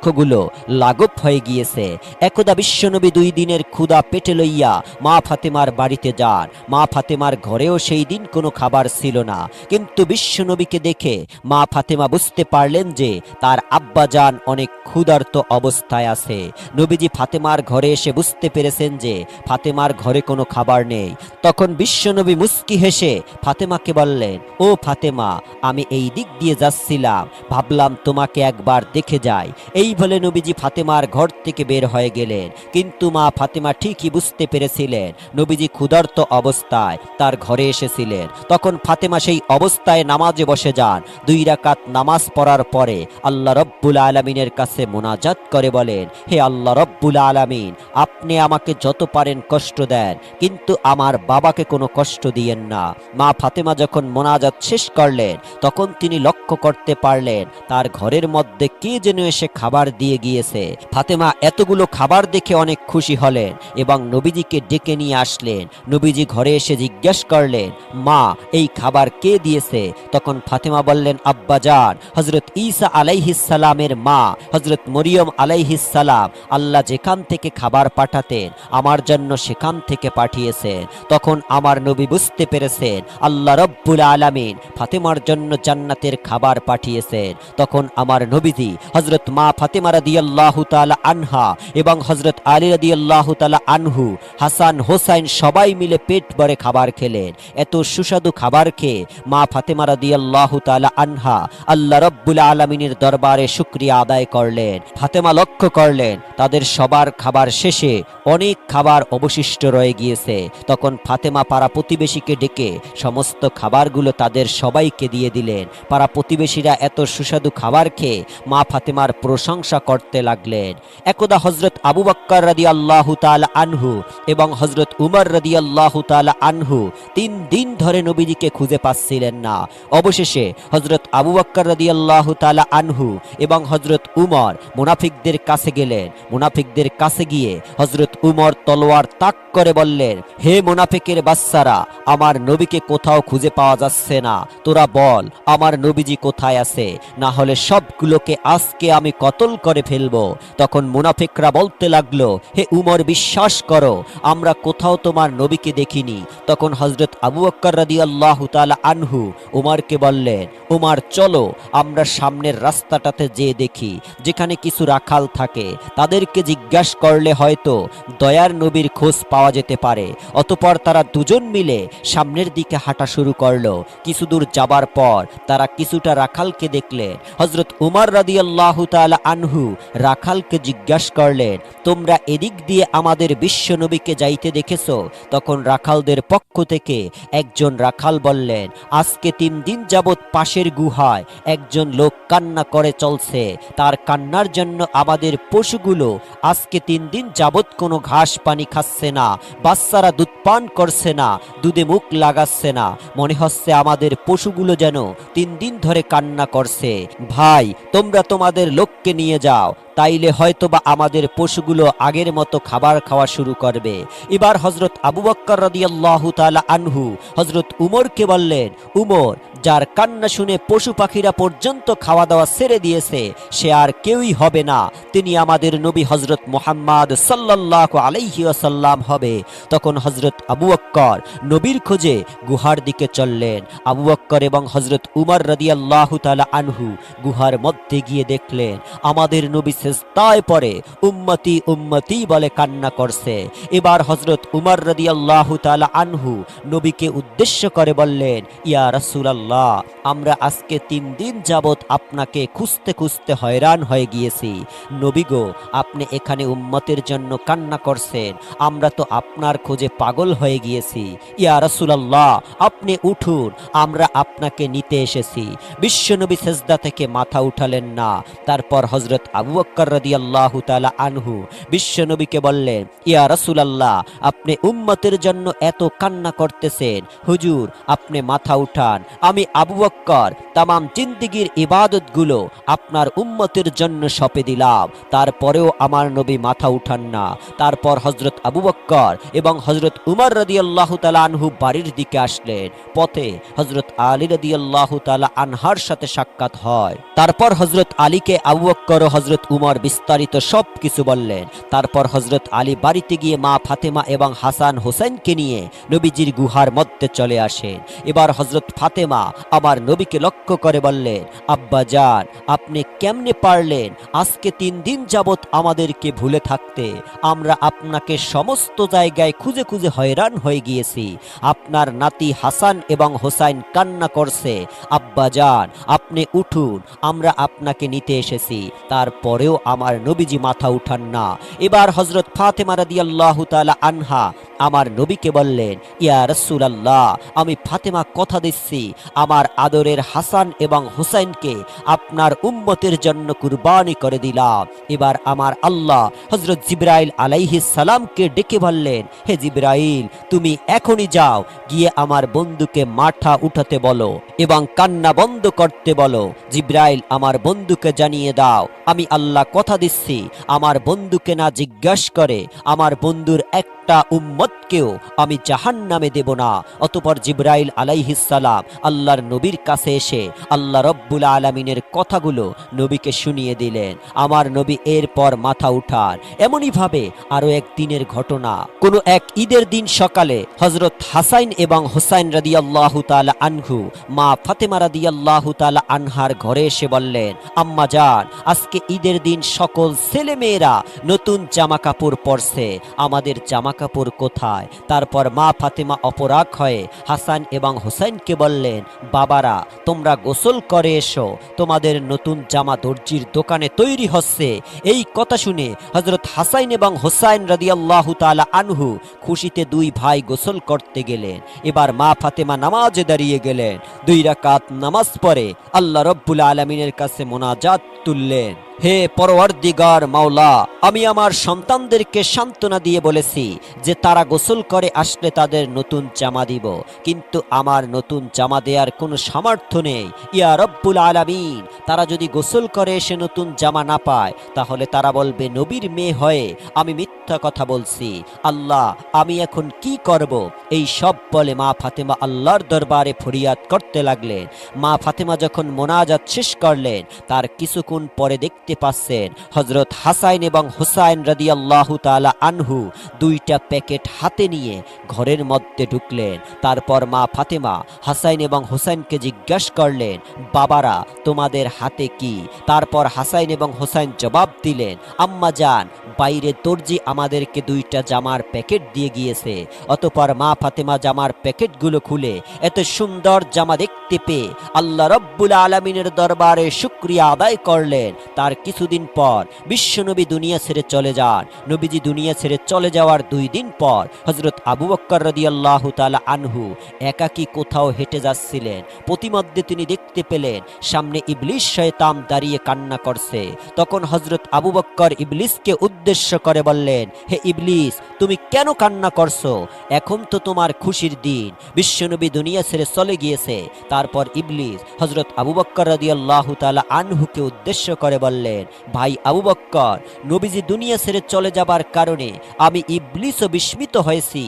চক্ষুগুলো লাগব হয়ে গিয়েছে। একদা বিশ্বনবী দুই দিনের ক্ষুদা পেটে লইয়া মা ফাতেমার বাড়িতে যান। মা ফাতেমার ঘরেও সেই দিন কোনো খাবার ছিল না। কিন্তু বিশ্বনবীকে দেখে মা ফাতেমা বুঝতে পারলেন যে তার আব্বাজান অনেক ক্ষুধার্ত অবস্থায় আছে। নবীজি ফাতেমার ঘরে এসে বুঝতে পেরেছেন যে ফাতেমার ঘরে কোনো খাবার নেই। তখন বিশ্বনবী মুস্কি হেসে ফাতেমাকে বললেন, ও ফাতেমা, আমি এই দিক দিয়ে যাচ্ছিলাম। ভাবলাম তোমাকে একবার দেখে যাই। এই বলে নবীজি ফাতেমার ঘর থেকে বের হয়ে গেলেন। কিন্তু মা ফাতেমা ঠিকই বুঝতে পেরেছিলেন। নবীজি ক্ষুধার্ত অবস্থায় তার ঘরে এসেছিলেন। তখন ফাতেমা সেই অবস্থায় নামাজে বসে যান। দুই রাকাত নামাজ পড়ার পরে আল্লাহ রব্বুল আলমিনের কাছে মোনাজাত করে বলেন, হে আল্লাহ রব্বুল আলমিন, আপনি আমাকে যত পারেন কষ্ট দেন, কিন্তু আমার বাবাকে কোনো কষ্ট দিয়েন না। মা ফাতেমা যখন মোনাজাত শেষ করলেন, তখন তিনি লক্ষ্য করতে পারলেন, তার ঘরের মধ্যে কে যেন এসে খাবার দিয়ে গিয়েছে। ফাতেমা এতগুলো খাবার দেখে অনেক খুশি হলেন এবং নবীজিকে ডেকে নিয়ে আসলেন। নবীজি ঘরে এসে জিজ্ঞেস করলেন, মা, এই খাবার কে দিয়েছে? তখন ফাতেমা বললেন আব্বাজান হজরত ঈসা আলাইহিসালামের মা হজরত মরিয়ম আলাইহিসালাম আল্লাহ যেখান থেকে খাবার পাঠাতেন, আমার জন্য সেখান থেকে পাঠিয়েছেন। তখন আমার নবী বুঝতে পেরেছেন, আল্লাহ রব্বুল আলামিন ফাতেমার জন্য জান্নাতের খাবার পাঠিয়েছেন। তখন আমার নবীজি হজরত মা ফাতেমা রাদিয়াল্লাহু তাআলা আনহা এবং হজরত আলী রাদিয়াল্লাহু তাআলা আনহু, হাসান, হোসাইন সবাই মিলে পেট ভরে খাবার খেলেন। এত সুস্বাদু খাবার খেয়ে মা ফাতেমা রাদিয়াল্লাহু তাআলা আনহা আল্লাহ রব্বুল আলামিনের দরবারে শুকরিয়া আদায় করলেন। ফাতেমা লক্ষ্য করলেন, তাদের সবার খাবার শেষে অনেক খাবার অবশিষ্ট রয়ে গিয়েছে। তখন ফাতেমা পাড়া প্রতিবেশীকে ডেকে সমস্ত খাবারগুলো তাদের সবাইকে দিয়ে দিলেন। পাড়া প্রতিবেশীরা এত সুস্বাদু খাবার খেয়ে মা ফাতেমার প্রশংসা করতে লাগলেন। একদা হজরত আবু বক্কর রাদি আল্লাহ আনহু এবং হজরত উমর রাদি আল্লাহ আনহু তিন দিন ধরে নবীজিকে খুঁজে পাচ্ছিলেন না। অবশেষে হজরত আবু বক্কর রাদি আল্লাহ আনহু এবং হজরত উমর মুনাফিকদের কাছে গেলেন। মুনাফিকদের কাছে গিয়ে হজরত উমর তলোয়ার তাক করে বললেন, হে মুনাফিকের বাচ্চারা, আমার নবীকে কোথাও খুঁজে পাওয়া যাচ্ছে না। তোরা বল, আমার নবীজি কোথায় আছে? না হলে সবগুলোকে আজকে আমি কতল করে ফেলব। তখন মুনাফিকরা বলতে লাগল, হে উমর, বিশ্বাস করো, আমরা কোথাও তোমার নবীকে দেখিনি। তখন হজরত আবু বক্কর রাদি আল্লাহ আনহু উমারকে বললেন, উমার, চলো, আমরা সামনের রাস্তাটাতে যেয়ে দেখি, যেখানে কিছু রাখাল থাকে। তাদেরকে জিজ্ঞাসা করলে হয়তো দয়ার নবীর খোঁজ পাওয়া যেতে পারে। অতপর তারা দুজন মিলে সামনের দিকে হাঁটা শুরু করল। কিছু দূর যাবার পর তারা কিছুটা রাখালকে দেখলেন। হজরত উমার রাদি আল্লাহ আনহু রাখালকে জিজ্ঞাসা করলেন, তোমরা এদিক দিয়ে আমাদের বিশ্ব নবীকে যাইতে দেখেছ? তখন রাখালদের পক্ষ থেকে একজন রাখাল বললেন, আজকে তিন দিন যাবৎ পাশের গুহায় একজন লোক কান্না করে চলছে। তার কান্নার জন্য আমাদের পশুগুলো আজকে তিন দিন যাবৎ কোনো ঘাস পানি খাচ্ছে না, বাচ্চারা দুধ পান করছে না, দুধে মুখ লাগাচ্ছে না। মনে হচ্ছে আমাদের পশুগুলো যেন তিন দিন ধরে কান্না করছে। ভাই, তোমরা তোমাদের লোককে নিয়ে যাও তাইলে হয়তো বা আমাদের পশুগুলো আগের মতো খাবার খাওয়া শুরু করবে। এবার হজরত আবু বক্কর রাদিয়াল্লাহু তাআলা আনহু হজরত উমরকে বললেন, উমর, যার কান্না শুনে পশু পাখিরা পর্যন্ত খাওয়া দাওয়া ছেড়ে দিয়েছে, সে আর কেউই হবে না। তিনি আমাদের নবী হজরত মোহাম্মদ সাল্লাল্লাহু আলাইহি ওয়াসাল্লাম হবে। তখন হজরত আবু বক্কর নবীর খোঁজে গুহার দিকে চললেন। আবু বক্কর এবং হজরত উমর রাদিয়াল্লাহু তাআলা আনহু গুহার মধ্যে গিয়ে দেখলেন, আমাদের নবী সেজদায় পড়ে, উম্মতি উম্মতি বলে কান্না করছে। এবার হজরত উমর রাদিয়াল্লাহু তাআলা আনহু নবীকে উদ্দেশ্য করে বললেন, ইয়া রাসূলুল্লাহ, আমরা আজকে তিন দিন যাবত আপনাকে খুঁজতে খুঁজতে হয়রান হয়ে গিয়েছি। নবী গো, আপনি এখানে উম্মতের জন্য কান্না করছেন। আমরা তো আপনার খোঁজে পাগল হয়ে গিয়েছি। ইয়া রাসূলুল্লাহ, আপনি উঠুন, আমরা আপনাকে নিতে এসেছি। বিশ্বনবী সেজদা থেকে মাথা উঠালেন না। তারপর হজরত আবু বক্কর রাদিয়াল্লাহু তাআলা আনহু বিশ্বনবীকে বললেন ইয়া রাসূলুল্লাহ, আপনি উম্মতের জন্য এত কান্না করতেছেন। হুজুর, আপনি মাথা উঠান। আমি আবু বক্কর তামাম জিন্দিগির ইবাদতগুলো আপনার উম্মতের জন্য সঁপে দিলাম। তারপরেও আমার নবী মাথা উঠান না। তারপর হজরত আবু বক্কর এবং হজরত উমর রাদিয়াল্লাহু তাআলা আনহু বাড়ির দিকে আসলেন। পথে হজরত আলী রাদিয়াল্লাহু তালা আনহার সাথে সাক্ষাৎ হয়। তারপর হজরত আলীকে আবু বক্কর ও হজরত উমর বিস্তারিত সব কিছু বললেন। তারপর হজরত আলী বাড়িতে গিয়ে মা ফাতেমা এবং হাসান হোসেনকে নিয়ে নবীজির গুহার মধ্যে চলে আসেন। এবার হজরত ফাতেমা আমার নবীকে লক্ষ্য করে বললেন, আব্বা যান আপনি কেমনে পারলেন? আজকে তিন দিন যাবৎ আমাদেরকে ভুলে থাকতে। আমরা আপনাকে সমস্ত জায়গায় খুঁজে খুঁজে হয়রান হয়ে গিয়েছি। আপনার নাতি হাসান এবং হোসাইন কান্না করছে। আব্বা যান আপনি উঠুন, আমরা আপনাকে নিতে এসেছি। তারপরেও আমার নবীজি মাথা উঠান না। এবার হজরত ফাতেমা রাদিয়াল্লাহু তাআলা আনহা আমার নবীকে বললেন, ইয়া রাসূলুল্লাহ, আমি ফাতেমা কথা দিচ্ছি। আমার আদরের হাসান এবং হুসাইনকে আপনার উম্মতের জন্য কুরবানি করে দিলাম। এবার আমার আল্লাহ হজরত জিব্রাইল আলাইহিস সালামকে ডেকে বললেন, হে জিব্রাইল, তুমি এখনই যাও, গিয়ে আমার বন্ধুকে মাথা উঠাতে বলো এবং কান্না বন্ধ করতে বলো। জিব্রাইল আমার বন্ধুকে জানিয়ে দাও, আমি আল্লাহ কথা দিচ্ছি। আমার বন্ধুকে না জিজ্ঞাসা করে আমার বন্ধুর একটা উম্মতকেও আমি জাহান নামে দেব না। অতপর জিব্রাইল আলাইহিসালাম আল্লাহর নবীর কাছে এসে আল্লাহ রব্বুল আলমিনের কথাগুলো নবীকে শুনিয়ে দিলেন। আমার নবী এরপর মাথা উঠান। এমনই ভাবে আরও এক দিনের ঘটনা। কোনো এক ঈদের দিন সকালে হজরত হাসাইন এবং হোসাইন রাদিয়াল্লাহু তাআলা আনহু, মা ফাতেমা রাদিয়াল্লাহু তাআলা আনহার ঘরে এসে বললেন, আম্মা যান আজকে ঈদের দিন সকল ছেলে মেয়েরা নতুন জামা কাপড় পরছে। আমাদের জামা কাপড় কোথায়? তারপর মা ফাতেমা অপরাগ হয়ে হাসান এবং হোসেনকে বললেন, বাবারা, তোমরা গোসল করে এসো। তোমাদের নতুন জামা দর্জির দোকানে তৈরি হচ্ছে। এই কথা শুনে হজরত হাসাইন এবং হোসাইন রাদিয়াল্লাহু তাআলা আনহু খুশিতে দুই ভাই গোসল করতে গেলেন। এবার মা ফাতেমা নামাজে দাঁড়িয়ে গেলেন। দুই রাকাত নামাজ পড়ে আল্লাহ রব্বুল আলমিনের কাছে মোনাজাত তুললেন। হে পরওয়ারদিগার মাওলা, আমি আমার সন্তানদেরকে সান্ত্বনা দিয়ে বলেছি যে তারা গোসল করে আসলে তাদের নতুন জামা দিব। কিন্তু আমার নতুন জামা দেওয়ার কোনো সামর্থ্য নেই। ইয়া রব্বুল আলামিন, তারা যদি গোসল করে এসে নতুন জামা না পায়, তাহলে তারা বলবে, নবীর মেয়ে হয়ে আমি মিথ্যা কথা বলছি। আল্লাহ, আমি এখন কি করব? এই সব বলে মা ফাতেমা আল্লাহর দরবারে ফরিয়াদ করতে লাগলেন। মা ফাতেমা যখন মোনাজাত শেষ করলেন, তার কিছুক্ষণ পরে দেখতে পাচ্ছেন। হজরত হাসাইন এবং হুসাইন রাদিয়াল্লাহু তাআলা আনহু দুইটা প্যাকেট হাতে নিয়ে ঘরের মধ্যে ঢুকলেন। তারপর মা ফাতেমা হাসাইন এবং হুসাইনকে জিজ্ঞাসা করলেন, বাবারা, তোমাদের হাতে কি? তারপর হাসাইন এবং হুসাইন জবাব দিলেন, আম্মা যান বাইরে দর্জি আমাদেরকে দুইটা জামার প্যাকেট দিয়ে গিয়েছে। অতপর মা ফাতেমা জামার প্যাকেটগুলো খুলে, এত সুন্দর জামা দেখতে পেয়ে আল্লাহ রব্বুল আলমিনের দরবারে শুক্রিয়া আদায় করলেন। তার কিছুদিন পর বিশ্বনবী দুনিয়া ছেড়ে চলে যান। নবীজি দুনিয়া ছেড়ে চলে যাওয়ার দুই দিন পর হজরত আবু বক্কর রদিয়াল্লাহু তাআলা আনহু একাকী কোথাও হেঁটে যাচ্ছিলেন। প্রতিমধ্যে তিনি দেখতে পেলেন, সামনে ইবলিশ শয়তান দাঁড়িয়ে কান্না করছে। তখন হজরত আবু বক্কর ইবলিসকে উদ্দেশ্য করে বললেন, হে ইবলিস, তুমি কেন কান্না করছ? এখন তো তোমার খুশির দিন। বিশ্বনবী দুনিয়া ছেড়ে চলে গিয়েছে। তারপর ইবলিস হজরত আবু বক্কর রাদিয়াল্লাহু তাআলা আনহুকে উদ্দেশ্য করে বললেন ভাই আবু বক্কর নবীজি দুনিয়া ছেড়ে চলে যাবার কারণে আমি ইবলিসও বিস্মিত হয়েছি।